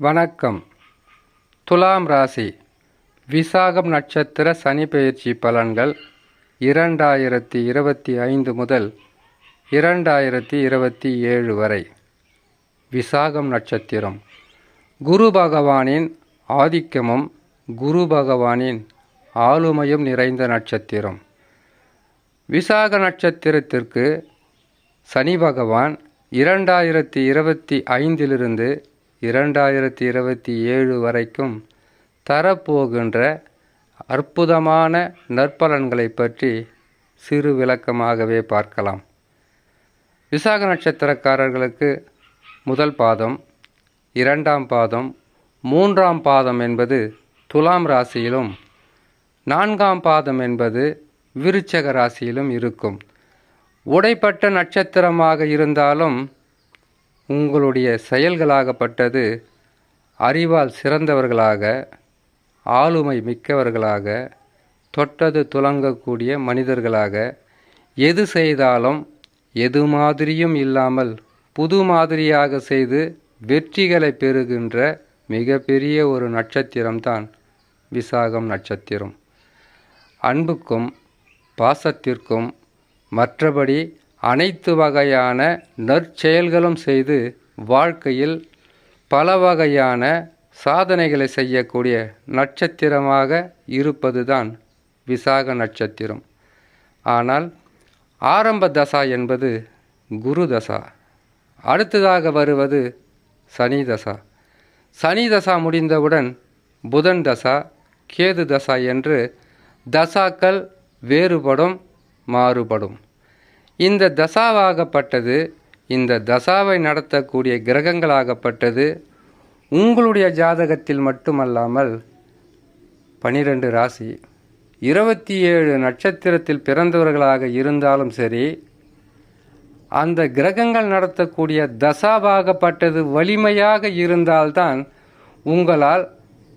வணக்கம். துலாம் ராசி. விசாகம் நட்சத்திர சனி பெயர்ச்சி பலன்கள் இரண்டாயிரத்தி இருபத்தி ஐந்து முதல் இரண்டாயிரத்தி இருபத்தி ஏழு வரை. விசாகம் நட்சத்திரம். குரு பகவானின் ஆதிக்கமும் குரு பகவானின் ஆளுமையும் நிறைந்த நட்சத்திரம். விசாக நட்சத்திரத்திற்கு சனி பகவான் இரண்டாயிரத்தி இருபத்தி ஐந்திலிருந்து இரண்டாயிரத்தி இருபத்தி ஏழு வரைக்கும் தரப்போகின்ற அற்புதமான நற்பலன்களை பற்றி சிறு விளக்கமாகவே பார்க்கலாம். விசாக நட்சத்திரக்காரர்களுக்கு முதல் பாதம் இரண்டாம் பாதம் மூன்றாம் பாதம் என்பது துலாம் ராசியிலும் நான்காம் பாதம் என்பது விருச்சக ராசியிலும் இருக்கும். உடைப்பட்ட நட்சத்திரமாக இருந்தாலும் உங்களுடைய செயல்களாகப்பட்டது அறிவால் சிறந்தவர்களாக ஆளுமை மிக்கவர்களாக தொட்டது துலங்கக்கூடிய மனிதர்களாக எது செய்தாலும் எது மாதிரியும் இல்லாமல் புது மாதிரியாக செய்து வெற்றிகளை பெறுகின்ற மிகப்பெரிய ஒரு நட்சத்திரம்தான் விசாகம் நட்சத்திரம். அன்புக்கும் பாசத்திற்கும் மற்றபடி அனைத்து வகையான நற்செயல்களும் செய்து வாழ்க்கையில் பல வகையான சாதனைகளை செய்யக்கூடிய நட்சத்திரமாக இருப்பதுதான் விசாக நட்சத்திரம். ஆனால் ஆரம்ப தசா என்பது குரு தசா அடுத்ததாக வருவது சனி தசா. சனி தசா முடிந்தவுடன் புதன் தசா கேது தசா என்று தசாக்கள் வேறுபடும் மாறுபடும். இந்த தசாவாகப்பட்டது இந்த தசாவை நடத்தக்கூடிய கிரகங்களாகப்பட்டது உங்களுடைய ஜாதகத்தில் மட்டுமல்லாமல் பனிரெண்டு ராசி இருபத்தி ஏழு நட்சத்திரத்தில் பிறந்தவர்களாக இருந்தாலும் சரி அந்த கிரகங்கள் நடத்தக்கூடிய தசாவாகப்பட்டது வலிமையாக இருந்தால்தான் உங்களால்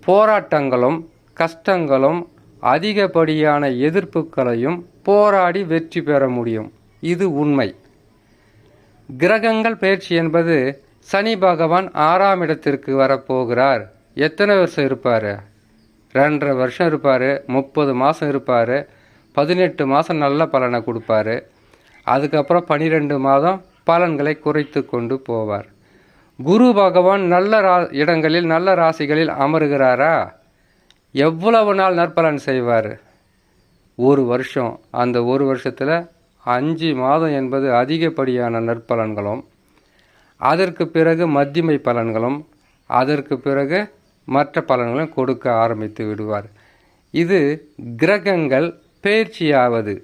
போராட்டங்களும் கஷ்டங்களும் அதிகப்படியான எதிர்ப்புகளையும் போராடி வெற்றி பெற முடியும். இது உண்மை. கிரகங்கள் பயிற்சி என்பது சனி பகவான் ஆறாம் இடத்திற்கு வரப்போகிறார். எத்தனை வருஷம் இருப்பார்? ரெண்டரை வருஷம் இருப்பார் முப்பது மாதம் இருப்பார் பதினெட்டு மாதம் நல்ல பலனை கொடுப்பார். அதுக்கப்புறம் பன்னிரெண்டு மாதம் பலன்களை குறைத்து கொண்டு போவார். குரு பகவான் நல்ல ரா இடங்களில் நல்ல ராசிகளில் அமருகிறாரா? எவ்வளவு நாள் நற்பலன் செய்வார்? ஒரு வருஷம். அந்த ஒரு வருஷத்தில் அஞ்சு மாதம் என்பது அதிகப்படியான நற்பலன்களும் அதற்கு பிறகு மத்தியமை பலன்களும் அதற்கு பிறகு மற்ற பலன்களும் கொடுக்க ஆரம்பித்து விடுவார். இது கிரகங்கள் பயிற்சியாவது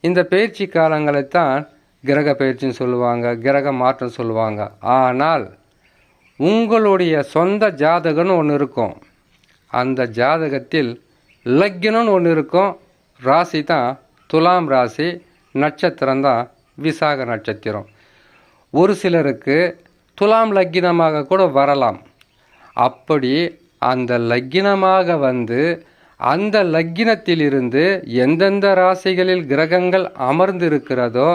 இந்த பயிற்சி காலங்களைத்தான் கிரக பயிற்சின்னு சொல்லுவாங்க கிரக மாற்றம் சொல்லுவாங்க. ஆனால் உங்களுடைய சொந்த ஜாதகம்னு ஒன்று இருக்கும். அந்த ஜாதகத்தில் லக்னம்னு ஒன்று இருக்கும். ராசி தான் துலாம் ராசி நட்சத்திரம் தான் விசாக நட்சத்திரம். ஒரு சிலருக்கு துலாம் லக்கினமாக கூட வரலாம். அப்படி அந்த லக்கினமாக வந்து அந்த லக்கினத்திலிருந்து எந்தெந்த ராசிகளில் கிரகங்கள் அமர்ந்திருக்கிறதோ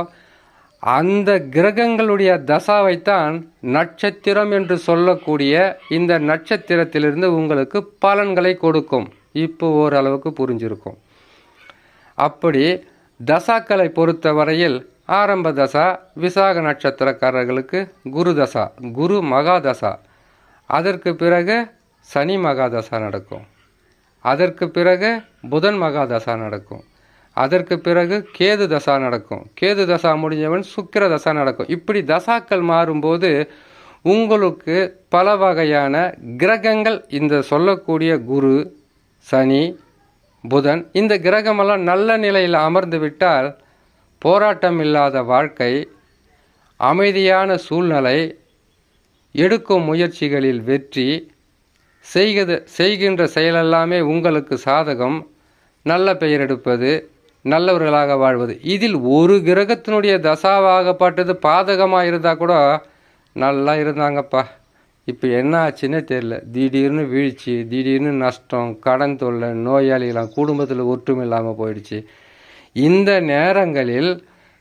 அந்த கிரகங்களுடைய தசாவைத்தான் நட்சத்திரம் என்று சொல்லக்கூடிய இந்த நட்சத்திரத்திலிருந்து உங்களுக்கு பலன்களை கொடுக்கும். இப்போ ஓரளவுக்கு புரிஞ்சிருக்கும். அப்படி தசாக்களை பொறுத்தவரையில் ஆரம்ப தசா விசாக நட்சத்திரக்காரர்களுக்கு குரு தசா குரு மகாதசா அதற்கு பிறகு சனி மகாதசா நடக்கும். அதற்கு பிறகு புதன் மகாதசா நடக்கும். அதற்கு பிறகு கேது தசா நடக்கும். கேது தசா முடிஞ்சவன் சுக்கிர தசா நடக்கும். இப்படி தசாக்கள் மாறும்போது உங்களுக்கு பல வகையான கிரகங்கள் இந்த சொல்லக்கூடிய குரு சனி புதன் இந்த கிரகமெல்லாம் நல்ல நிலையில் அமர்ந்து விட்டால் போராட்டம் இல்லாத வாழ்க்கை அமைதியான சூழ்நிலை எடுக்கும் முயற்சிகளில் வெற்றி செய்கிறது செய்கின்ற செயலெல்லாமே உங்களுக்கு சாதகம். நல்ல பெயர் எடுப்பது நல்லவர்களாக வாழ்வது. இதில் ஒரு கிரகத்தினுடைய தசாவாகப்பட்டது பாதகமாக இருந்தால் கூட நல்லா இருந்தாங்கப்பா. இப்போ என்ன ஆச்சுன்னே தெரில திடீர்னு வீழ்ச்சி திடீர்னு நஷ்டம் கடன் தொல்லை நோயாளிகளாம் குடும்பத்தில் ஒற்றுமை இல்லாமல் போயிடுச்சு. இந்த நேரங்களில்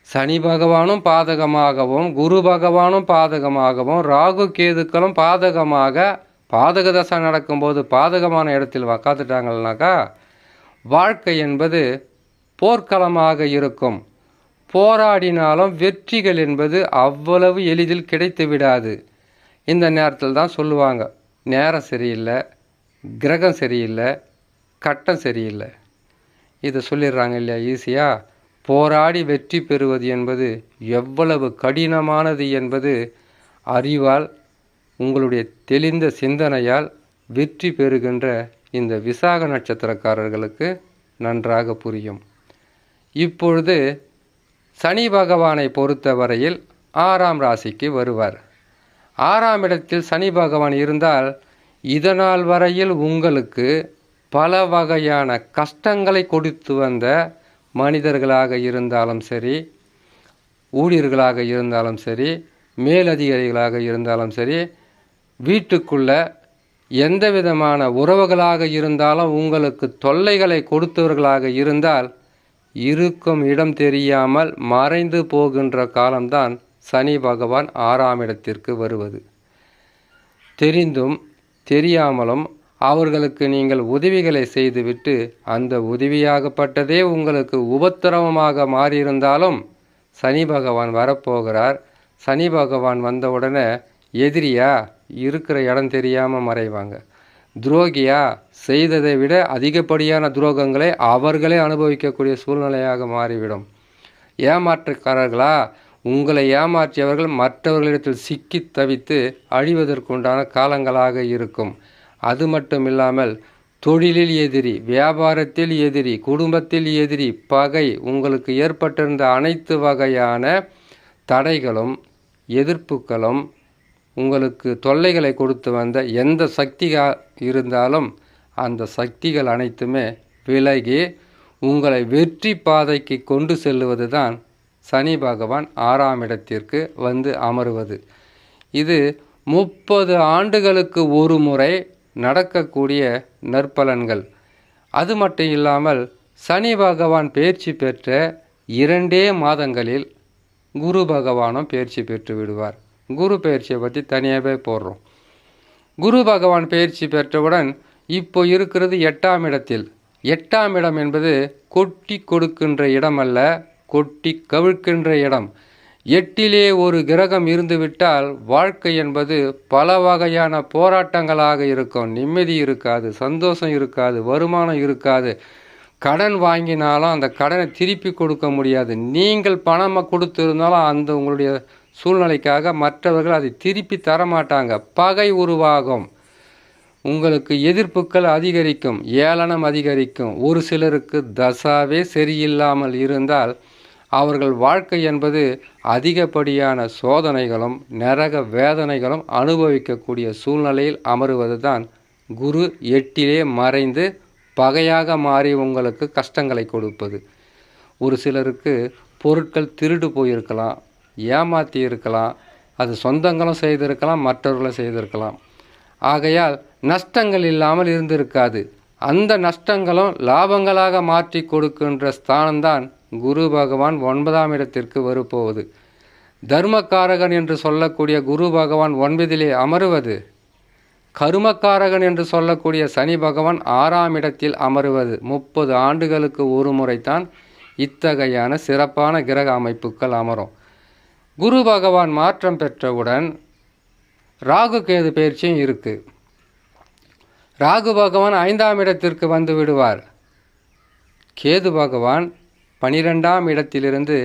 சனி பகவானும் பாதகமாகவும் குரு பகவானும் பாதகமாகவும் ராகு கேதுக்களும் பாதகமாக பாதக தசை நடக்கும்போது பாதகமான இடத்தில் உக்காந்துட்டாங்கன்னாக்கா வாழ்க்கை என்பது போர்க்களமாக இருக்கும். போராடினாலும் வெற்றிகள் என்பது அவ்வளவு எளிதில் கிடைத்து விடாது. இந்த நேரத்தில் தான் சொல்லுவாங்க. நேரம் சரியில்லை கிரகம் சரியில்லை கட்டம் சரியில்லை. இதை சொல்லிடுறாங்க இல்லையா ஈஸியாக போராடி வெற்றி பெறுவது என்பது எவ்வளவு கடினமானது என்பது அறிவால் உங்களுடைய தெளிந்த சிந்தனையால் வெற்றி பெறுகின்ற இந்த விசாக நட்சத்திரக்காரர்களுக்கு நன்றாக புரியும். இப்பொழுது சனி பகவானை பொறுத்தவரையில் ஆறாம் ராசிக்கு வருவார். ஆறாம் இடத்தில் சனி பகவான் இருந்தால் இதனால் வரையில் உங்களுக்கு பல வகையான கஷ்டங்களை கொடுத்து வந்த மனிதர்களாக இருந்தாலும் சரி ஊழியர்களாக இருந்தாலும் சரி மேலதிகாரிகளாக இருந்தாலும் சரி வீட்டுக்குள்ள எந்த விதமான உறவுகளாக இருந்தாலும் உங்களுக்கு தொல்லைகளை கொடுத்தவர்களாக இருந்தால் இருக்கும் இடம் தெரியாமல் மறைந்து போகின்ற காலம்தான் சனி பகவான் ஆறாம் இடத்திற்கு வருவது. தெரிந்தும் தெரியாமலும் அவர்களுக்கு நீங்கள் உதவிகளை செய்துவிட்டு அந்த உதவியாகப்பட்டதே உங்களுக்கு உபத்திரவமாக மாறியிருந்தாலும் சனி பகவான் வரப்போகிறார். சனி பகவான் வந்தவுடனே எதிரியா? இருக்கிற இடம் தெரியாமல் மறைவாங்க. துரோகியா? செய்ததை விட அதிகப்படியான துரோகங்களை அவர்களே அனுபவிக்கக்கூடிய சூழ்நிலையாக மாறிவிடும். ஏமாற்றுக்காரர்களா? உங்களை ஏமாற்றியவர்கள் மற்றவர்களிடத்தில் சிக்கி தவித்து அழிவதற்குண்டான காலங்களாக இருக்கும். அது மட்டும் இல்லாமல் தொழிலில் எதிரி வியாபாரத்தில் எதிரி குடும்பத்தில் எதிரி பகை உங்களுக்கு ஏற்பட்டிருந்த அனைத்து வகையான தடைகளும் எதிர்ப்புகளும் உங்களுக்கு தொல்லைகளை கொடுத்து வந்த எந்த சக்திகா இருந்தாலும் அந்த சக்திகள் அனைத்துமே விலகி உங்களை வெற்றி பாதைக்கு கொண்டு செல்லுவது தான் சனி பகவான் ஆறாம் இடத்திற்கு வந்து அமருவது. இது முப்பது ஆண்டுகளுக்கு ஒரு முறை நடக்கக்கூடிய நற்பலன்கள். அது மட்டும் இல்லாமல் சனி பகவான் பயிற்சி பெற்ற இரண்டே மாதங்களில் குரு பகவானும் பயிற்சி பெற்று விடுவார். குரு பயிற்சியை பற்றி தனியாகவே போடுறோம். குரு பகவான் பயிற்சி பெற்றவுடன் இப்போ இருக்கிறது எட்டாம் இடத்தில். எட்டாம் இடம் என்பது கொட்டி கொடுக்கின்ற இடமல்ல கொட்டி கவிழ்க்கின்ற இடம். எட்டிலே ஒரு கிரகம் இருந்துவிட்டால் வாழ்க்கை என்பது பல வகையான போராட்டங்களாக இருக்கும். நிம்மதி இருக்காது சந்தோஷம் இருக்காது வருமானம் இருக்காது. கடன் வாங்கினாலும் அந்த கடனை திருப்பி கொடுக்க முடியாது. நீங்கள் பணமாக கொடுத்துருந்தாலும் அந்த உங்களுடைய சூழ்நிலைக்காக மற்றவர்கள் அதை திருப்பி தரமாட்டாங்க. பகை உருவாகும். உங்களுக்கு எதிர்ப்புகள் அதிகரிக்கும் ஏளனம் அதிகரிக்கும். ஒரு சிலருக்கு தசாவே சரியில்லாமல் இருந்தால் அவர்கள் வாழ்க்கை என்பது அதிகப்படியான சோதனைகளும் நரக வேதனைகளும் அனுபவிக்கக்கூடிய சூழ்நிலையில் அமருவது தான் குரு எட்டிலே மறைந்து பகையாக மாறி உங்களுக்கு கஷ்டங்களை கொடுப்பது. ஒரு சிலருக்கு பொருட்கள் திருடு போயிருக்கலாம் ஏமாற்றி இருக்கலாம் அது சொந்தங்களும் செய்திருக்கலாம் மற்றவர்களும் செய்திருக்கலாம். ஆகையால் நஷ்டங்கள் இல்லாமல் இருந்திருக்காது. அந்த நஷ்டங்களும் லாபங்களாக மாற்றி கொடுக்கின்ற ஸ்தானம்தான் குரு பகவான் ஒன்பதாம் இடத்திற்கு வரப்போவது தர்மக்காரகன் என்று சொல்லக்கூடிய குரு பகவான் ஒன்பதிலே அமருவது. கருமக்காரகன் என்று சொல்லக்கூடிய சனி பகவான் ஆறாம் இடத்தில் அமருவது. முப்பது ஆண்டுகளுக்கு ஒரு முறைத்தான் இத்தகையான சிறப்பான கிரக அமைப்புகள் அமரும். குரு பகவான் மாற்றம் பெற்றவுடன் ராகு கேது பயிற்சியும் இருக்குது ராகு பகவான் ஐந்தாம் இடத்திற்கு வந்து விடுவார். கேது பகவான் பனிரெண்டாம் இடத்திலிருந்து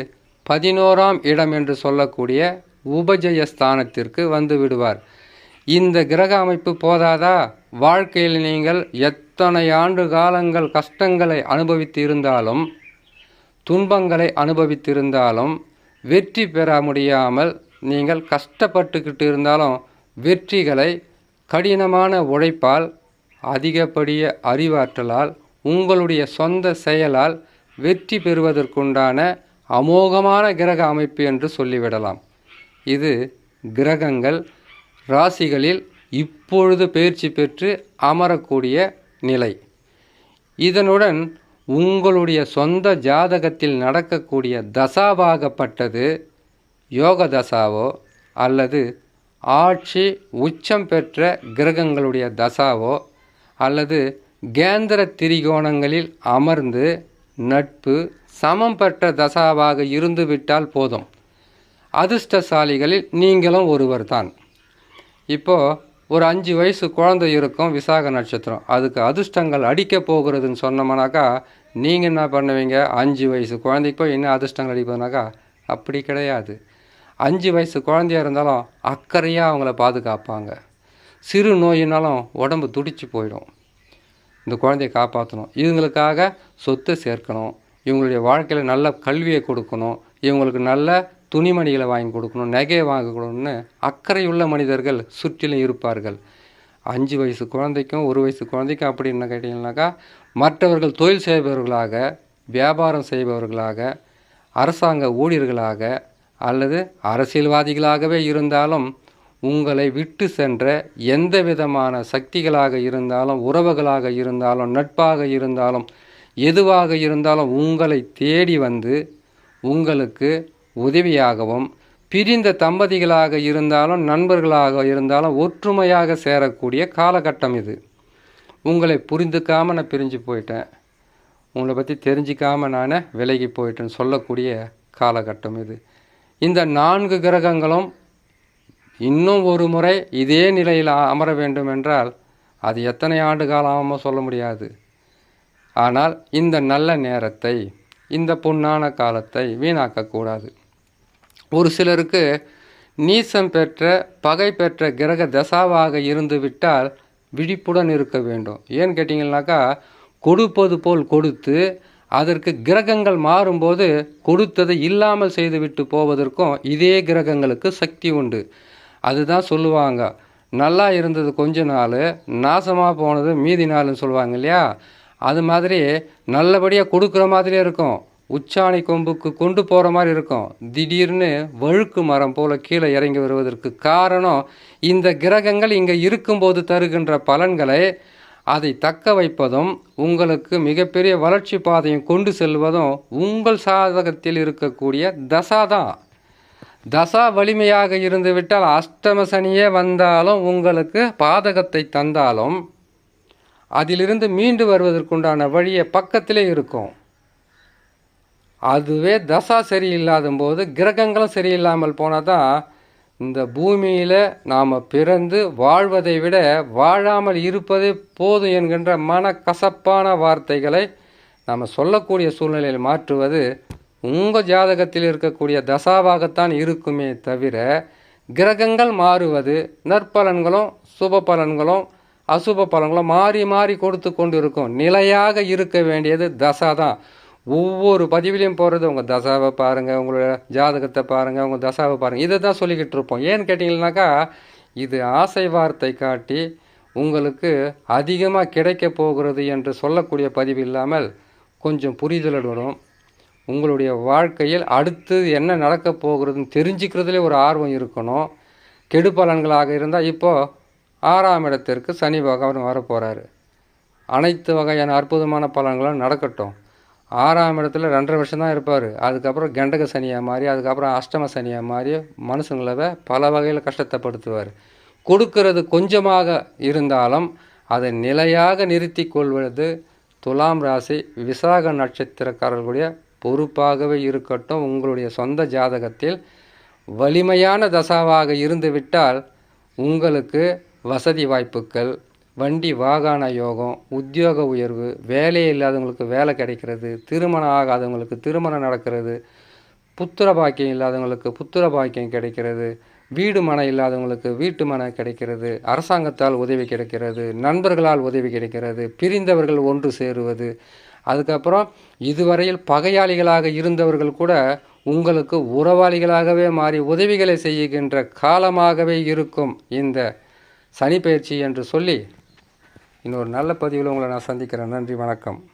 பதினோராம் இடம் என்று சொல்லக்கூடிய உபஜயஸ்தானத்திற்கு வந்து விடுவார். இந்த கிரக அமைப்பு போதாதா? வாழ்க்கையில் நீங்கள் எத்தனை ஆண்டு காலங்கள் கஷ்டங்களை அனுபவித்து இருந்தாலும் துன்பங்களை அனுபவித்திருந்தாலும் வெற்றி பெற முடியாமல் நீங்கள் கஷ்டப்பட்டுக்கிட்டு இருந்தாலும் வெற்றிகளை கடினமான உழைப்பால் அதிகப்படிய அறிவாற்றலால் உங்களுடைய சொந்த செயலால் வெற்றி பெறுவதற்குண்டான அமோகமான கிரக அமைப்பு என்று சொல்லிவிடலாம். இது கிரகங்கள் ராசிகளில் இப்பொழுது பயிற்சி பெற்று அமரக்கூடிய நிலை. இதனுடன் உங்களுடைய சொந்த ஜாதகத்தில் நடக்கக்கூடிய தசாவாகப்பட்டது யோக தசாவோ அல்லது ஆட்சி உச்சம் பெற்ற கிரகங்களுடைய தசாவோ அல்லது கேந்திர திரிகோணங்களில் அமர்ந்து நட்பு சமம் பெற்ற தசாவாக இருந்துவிட்டால் போதும். அதிர்ஷ்டசாலிகளில் நீங்களும் ஒருவர் தான் இப்போது ஒரு அஞ்சு வயசு குழந்தை இருக்கும் விசாக நட்சத்திரம். அதுக்கு அதிர்ஷ்டங்கள் அடிக்க போகிறதுன்னு சொன்னோம்னாக்கா நீங்கள் என்ன பண்ணுவீங்க? அஞ்சு வயசு குழந்தைக்கு போய் என்ன அதிர்ஷ்டங்கள் அடிப்பதுனாக்கா? அப்படி கிடையாது. அஞ்சு வயசு குழந்தையா இருந்தாலும் அக்கறையாக அவங்கள பாதுகாப்பாங்க. சிறு நோயினாலும் உடம்பு துடிச்சு போயிடும். இந்த குழந்தைய காப்பாற்றணும் இவங்களுக்காக சொத்தை சேர்க்கணும். இவங்களுடைய வாழ்க்கையில் நல்ல கல்வியை கொடுக்கணும். இவங்களுக்கு நல்ல துணிமணிகளை வாங்கி கொடுக்கணும். நகையை வாங்கி கொடுக்கணும்னு அக்கறையுள்ள மனிதர்கள் சுற்றிலும் இருப்பார்கள். அஞ்சு வயசு குழந்தைக்கும் ஒரு வயசு குழந்தைக்கும் அப்படி என்ன கேட்டிங்கனாக்கா மற்றவர்கள் தொழில் செய்பவர்களாக வியாபாரம் செய்பவர்களாக அரசாங்க ஊழியர்களாக அல்லது அரசியல்வாதிகளாகவே இருந்தாலும் உங்களை விட்டு சென்ற எந்த விதமான சக்திகளாக இருந்தாலும் உறவுகளாக இருந்தாலும் நட்பாக இருந்தாலும் எதுவாக இருந்தாலும் உங்களை தேடி வந்து உங்களுக்கு உதவியாகவும் பிரிந்த தம்பதிகளாக இருந்தாலும் நண்பர்களாக இருந்தாலும் ஒற்றுமையாக சேரக்கூடிய காலகட்டம் இது. உங்களை புரிந்துக்காமல் நான் பிரிஞ்சு போயிட்டேன். உங்களை பற்றி தெரிஞ்சிக்காமல் நான் விலகி போயிட்டேன்னு சொல்லக்கூடிய காலகட்டம் இது. இந்த நான்கு கிரகங்களும் இன்னும் ஒரு முறை இதே நிலையில் அமர வேண்டும் என்றால் அது எத்தனை ஆண்டு காலமாக சொல்ல முடியாது. ஆனால் இந்த நல்ல நேரத்தை இந்த பொன்னான காலத்தை வீணாக்கக்கூடாது. ஒரு சிலருக்கு நீசம் பெற்ற பகை பெற்ற கிரக தசாவாக இருந்து விட்டால் விழிப்புடன் இருக்க வேண்டும். ஏன்னு கேட்டிங்கனாக்கா கொடுப்பது போல் கொடுத்து அதற்கு கிரகங்கள் மாறும்போது கொடுத்ததை இல்லாமல் செய்துவிட்டு போவதற்கும் இதே கிரகங்களுக்கு சக்தி உண்டு. அதுதான் சொல்லுவாங்க. நல்லா இருந்தது கொஞ்ச நாள் நாசமாக போனது மீதி நாள்னு சொல்லுவாங்க இல்லையா? அது மாதிரி நல்லபடியாக கொடுக்குற மாதிரியே இருக்கும். உச்சாணி கொம்புக்கு கொண்டு போகிற மாதிரி இருக்கும். திடீர்னு வழுக்கு மரம் போல் கீழே இறங்கி வருவதற்கு காரணம் இந்த கிரகங்கள் இங்கே இருக்கும்போது தருகின்ற பலன்களை அதை தக்க வைப்பதும் உங்களுக்கு மிகப்பெரிய வளர்ச்சி பாதையும் கொண்டு செல்வதும் உங்கள் சாதகத்தில் இருக்கக்கூடிய தசா தான். தசா வலிமையாக இருந்துவிட்டால் அஷ்டம சனியே வந்தாலும் உங்களுக்கு பாதகத்தை தந்தாலும் அதிலிருந்து மீண்டு வருவதற்குண்டான வழியை பக்கத்திலே இருக்கும். அதுவே தசா சரியில்லாத போது கிரகங்களும் சரியில்லாமல் போனால் தான் இந்த பூமியில் நாம் பிறந்து வாழ்வதை விட வாழாமல் இருப்பதே போதும் என்கின்ற மனக்கசப்பான வார்த்தைகளை நாம் சொல்லக்கூடிய சூழ்நிலையில் மாற்றுவது உங்கள் ஜாதகத்தில் இருக்கக்கூடிய தசாவாகத்தான் இருக்குமே தவிர கிரகங்கள் மாறுவது நற்பலன்களும் சுப பலன்களும் அசுப பலன்களும் மாறி மாறி கொடுத்து கொண்டு இருக்கும் நிலையாக இருக்க வேண்டியது தசா தான் ஒவ்வொரு பதிவிலையும் போகிறது உங்கள் தசாவை பாருங்கள் உங்களோட ஜாதகத்தை பாருங்கள் உங்கள் தசாவை பாருங்கள் இதை தான் சொல்லிக்கிட்டு இருப்போம். ஏன்னு கேட்டிங்கன்னாக்கா இது ஆசை வார்த்தை காட்டி உங்களுக்கு அதிகமாக கிடைக்க போகிறது என்று சொல்லக்கூடிய பதிவு இல்லாமல் கொஞ்சம் புரிதலுடனும் உங்களுடைய வாழ்க்கையில் அடுத்து என்ன நடக்கப் போகிறதுன்னு தெரிஞ்சுக்கிறதுலே ஒரு ஆர்வம் இருக்கணும். கெடு பலன்களாக இருந்தால் இப்போது ஆறாம் இடத்திற்கு சனி பகவான் வரப்போகிறாரு அனைத்து வகையான அற்புதமான பலன்களும் நடக்கட்டும். ஆறாம் இடத்துல ரெண்டரை வருஷம் தான் இருப்பார். அதுக்கப்புறம் கண்டக சனியாக மாறி அதுக்கப்புறம் அஷ்டம சனியாக மாறி மனுஷங்களை பல வகையில் கஷ்டத்தைப்படுத்துவார். கொடுக்கிறது கொஞ்சமாக இருந்தாலும் அதை நிலையாக நிறுத்தி கொள்வது துலாம் ராசி விசாக நட்சத்திரக்காரர்களுடைய பொறுப்பாகவே இருக்கட்டும் உங்களுடைய சொந்த ஜாதகத்தில் வலிமையான தசாவாக இருந்துவிட்டால் உங்களுக்கு வசதி வாய்ப்புகள் வண்டி வாகன யோகம் உத்தியோக உயர்வு வேலை இல்லாதவங்களுக்கு வேலை கிடைக்கிறது திருமணம் ஆகாதவங்களுக்கு திருமணம் நடக்கிறது புத்திர பாக்கியம் இல்லாதவங்களுக்கு புத்திர பாக்கியம் கிடைக்கிறது வீடு மனை இல்லாதவங்களுக்கு வீட்டு மனை கிடைக்கிறது அரசாங்கத்தால் உதவி கிடைக்கிறது நண்பர்களால் உதவி கிடைக்கிறது பிரிந்தவர்கள் ஒன்று சேருவது. அதுக்கப்புறம் இதுவரையில் பகையாளிகளாக இருந்தவர்கள் கூட உங்களுக்கு உறவாளிகளாகவே மாறி உதவிகளை செய்கின்ற காலமாகவே இருக்கும் இந்த சனி பயிற்சி என்று சொல்லி இன்னொரு நல்ல பதிவில் உங்களை நான் சந்திக்கிறேன். நன்றி வணக்கம்.